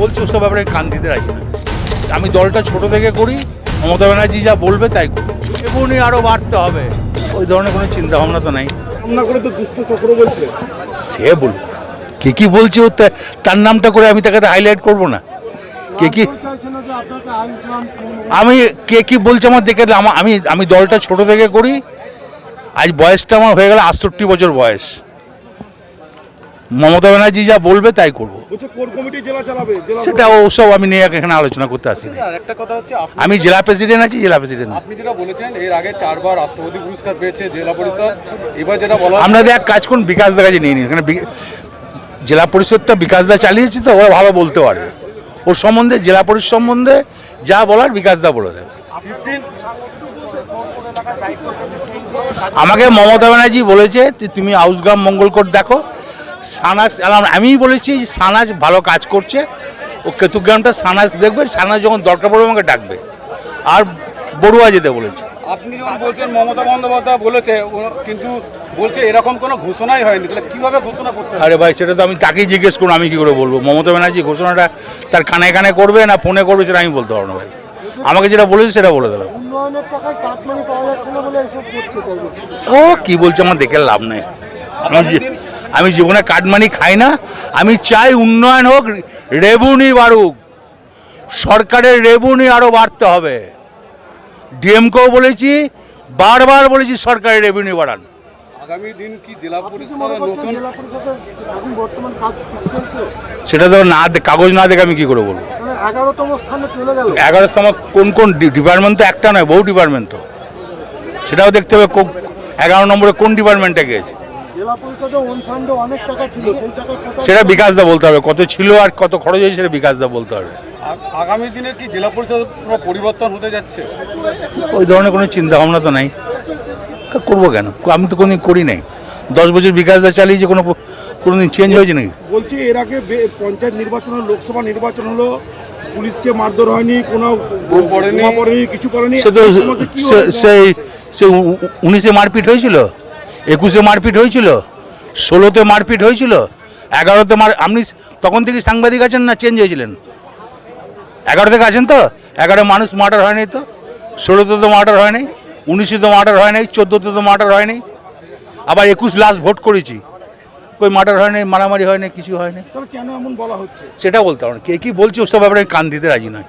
বলছি ওসব ব্যাপারে কান দিতে রাজি না। আমি দলটা ছোট থেকে করি মমতা ব্যানার্জি যা বলবে তাই এগুলি আরও বাড়তে হবে ওই ধরনের কোনো চিন্তা ভাবনা তো নাই। সামনা করে তো দুষ্ট চক্র বলছে। সে বলুক কে কি বলছে ও তার নামটা করে আমি তাকে হাইলাইট করব না। কে কি না আমি কে কি বলছে আমার দেখে আমি আমি দলটা ছোট থেকে করি। আজ বয়সটা আমার হয়ে গেল আটষট্টি বছর বয়স। মমতা ব্যানার্জি যা বলবে তাই করব। বলছে কোর কমিটি জেলা চালাবে জেলা সেটা ওসব আমি নিয়ে এখানে আলোচনা করতে আসি একটা কথা হচ্ছে আমি জেলা প্রেসিডেন্ট আছি জেলা প্রেসিডেন্ট আপনি যেটা বলেছেন এর আগে চারবার রাষ্ট্রপতি পুরস্কার পেয়েছে জেলা পরিষদ। এবার যেটা বলা আমরা দেখ কাজ করুন বিকাশ দা কাছে নিয়ে নিন। এখানে জেলা পরিষদটা বিকাশ দা চালিয়েছি তো ওরা ভালো বলতে পারবে ওর সম্বন্ধে জেলা পরিষদ সম্বন্ধে যা বলার বিকাশ দা বলে দেবে। আমাকে মমতা ব্যানার্জি বলেছে যে তুমি আউসগ্রাম মঙ্গলকোট দেখো। সানাস আমিই বলেছি সানাজ ভালো কাজ করছে। ও কেতুগ্রামটা সানাস দেখবে সানাস যখন দরকার পড়বে আমাকে ডাকবে। আর বড়ুয়া যেতে বলেছে। আপনি যখন বলছেন মমতা বন্দ্যোপাধ্যায় বলেছে ও- কিন্তু বলছে এরকম কোনো ঘোষণাই হয়নি। তাহলে কীভাবে ঘোষণা করতে আরে ভাই সেটা তো আমি তাকেই জিজ্ঞেস করুন আমি কি করে বলব? মমতা ব্যানার্জি ঘোষণাটা তার কানে কানে করবে না ফোনে করবে সেটা আমি বলতে পারব না ভাই। আমাকে যেটা বলেছে সেটা বলে দিলাম। উন্নয়নের টাকায় কাটমানি পাওয়া যাচ্ছে না বলে এসব করছে তাই ও কি বলছে আমার দেখে লাভ নেই। আমি যে- আমি জীবনে কাটমানি খাই না আমি চাই উন্নয়ন হোক রেবুনি বাড়ুক। সরকারের রেবুনি আরও বাড়তে হবে। ডিএমকেও বলেছি বারবার বলেছি সরকারের রেভিনিউ বাড়ান। আগামী দিন কি জেলা নতুন সেটা তো না কাগজ না দেখে আমি কি করে বলব? মানে এগারোতম স্থানে চলে গেল। এগারোতম কোন কোন ডিপার্টমেন্ট তো একটা নয় বহু ডিপার্টমেন্ট তো। সেটাও দেখতে হবে কো- এগারো নম্বরে কোন ডিপার্টমেন্টে গেছে জেলা পরিষদে ওন ফান্ডে অনেক টাকা ছিল সেই টাকা সেটা বিকাশ দা বলতে হবে। কত ছিল আর কত খরচ হয়েছে সেটা বিকাশ দা বলতে হবে। আগামী দিনে কি জেলা পরিষদ পরিবর্তন হতে যাচ্ছে? ওই ধরনের কোনো চিন্তা ভাবনা তো নাই। করব কেন? আমি তো কোনোদিন করি নাই। দশ বছর বিকাশ দা চালিয়েছে কোনো কোনোদিন চেঞ্জ হয়েছে নাকি? বলছি এর আগে বে- পঞ্চায়েত নির্বাচন হলো লোকসভা নির্বাচন হলো পুলিশকে মারধর হয়নি কোনো পড়েনি। কিছু করেনি। সে তো? সেই সে উনিশে মারপিট হয়েছিল? একুশে মারপিট হয়েছিল ষোলোতে মারপিট হয়েছিল এগারোতে মার আপনি তখন থেকে সাংবাদিক আছেন না চেঞ্জ হয়েছিলেন? এগারো থেকে আছেন তো? এগারো মানুষ মার্ডার হয়নি তো? ষোলোতে তো মার্ডার হয়নি উনিশে তো মার্ডার হয় নাই চোদ্দোতে তো মার্ডার হয়নি আবার একুশ লাস্ট ভোট করেছি। কই মার্ডার হয়নি মারামারি হয়নি কিছু হয়নি। তাহলে কেন এমন বলা হচ্ছে? সেটা বলতে পারবেন কে কি বলছে ওসব ব্যাপারে কান দিতে রাজি নয়